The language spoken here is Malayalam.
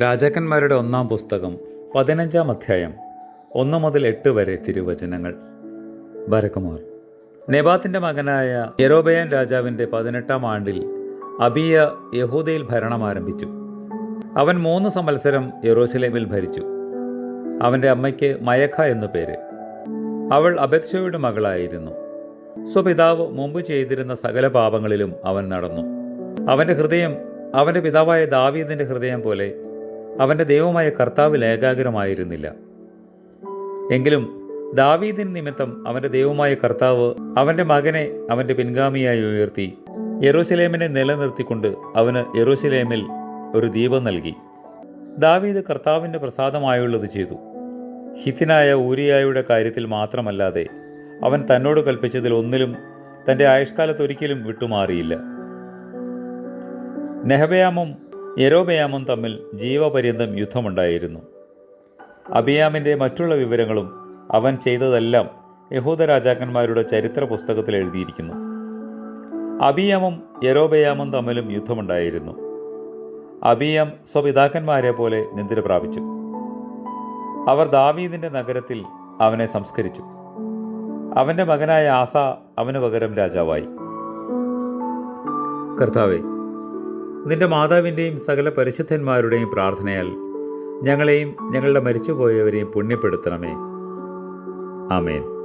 രാജാക്കന്മാരുടെ ഒന്നാം പുസ്തകം പതിനഞ്ചാം അധ്യായം ഒന്ന് മുതൽ എട്ട് വരെ തിരുവചനങ്ങൾ. ഭരകുമാർ നെബാത്തിന്റെ മകനായ യെരോബയാൻ രാജാവിന്റെ പതിനെട്ടാം ആണ്ടിൽ അബിയ യഹൂദയിൽ ഭരണം ആരംഭിച്ചു. അവൻ മൂന്ന് സംവത്സരം യെറൂശലേമിൽ ഭരിച്ചു. അവന്റെ അമ്മയ്ക്ക് മയഖ എന്നു പേര്. അവൾ അബത്ഷയുടെ മകളായിരുന്നു. സ്വപിതാവ് മുമ്പ് ചെയ്തിരുന്ന സകല പാപങ്ങളിലും അവൻ നടന്നു. അവന്റെ ഹൃദയം അവന്റെ പിതാവായ ദാവീദിന്റെ ഹൃദയം പോലെ അവന്റെ ദൈവമായ കർത്താവിൽ ഏകാഗ്രമായിരുന്നില്ല. എങ്കിലും ദാവീദിൻ നിമിത്തം അവന്റെ ദൈവമായ കർത്താവ് അവന്റെ മകനെ അവന്റെ പിൻഗാമിയായി ഉയർത്തി യെറൂസലേമിനെ നിലനിർത്തിക്കൊണ്ട് അവന് യെറൂസലേമിൽ ഒരു ദീപം നൽകി. ദാവീദ് കർത്താവിന്റെ പ്രസാദമായുള്ളത് ചെയ്തു. ഹിത്തിനായ ഊരിയായുടെ കാര്യത്തിൽ മാത്രമല്ലാതെ അവൻ തന്നോട് കൽപ്പിച്ചതിൽ ഒന്നിലും തന്റെ ആയുഷ്കാലത്ത് ഒരിക്കലും വിട്ടുമാറിയില്ല. നെഹബയാമും യെരോബയാമും തമ്മിൽ ജീവപര്യന്തം യുദ്ധമുണ്ടായിരുന്നു. അബിയാമിന്റെ മറ്റുള്ള വിവരങ്ങളും അവൻ ചെയ്തതെല്ലാം യഹൂദ രാജാക്കന്മാരുടെ ചരിത്ര പുസ്തകത്തിൽ എഴുതിയിരിക്കുന്നു. അബിയാമും യരോബയാമും തമ്മിലും യുദ്ധമുണ്ടായിരുന്നു. അബിയാം സ്വപിതാക്കന്മാരെ പോലെ നിന്ദിര പ്രാപിച്ചു. അവർ ദാവീദിന്റെ നഗരത്തിൽ അവനെ സംസ്കരിച്ചു. അവന്റെ മകനായ ആസ അവന് പകരം രാജാവായി. കർത്താവെ നിന്റെ മാതാവിന്റെയും സകല പരിശുദ്ധന്മാരുടെയും പ്രാർത്ഥനയാൽ ഞങ്ങളെയും ഞങ്ങളുടെ മരിച്ചുപോയവരെയും പുണ്യപ്പെടുത്തണമേ. ആമേൻ.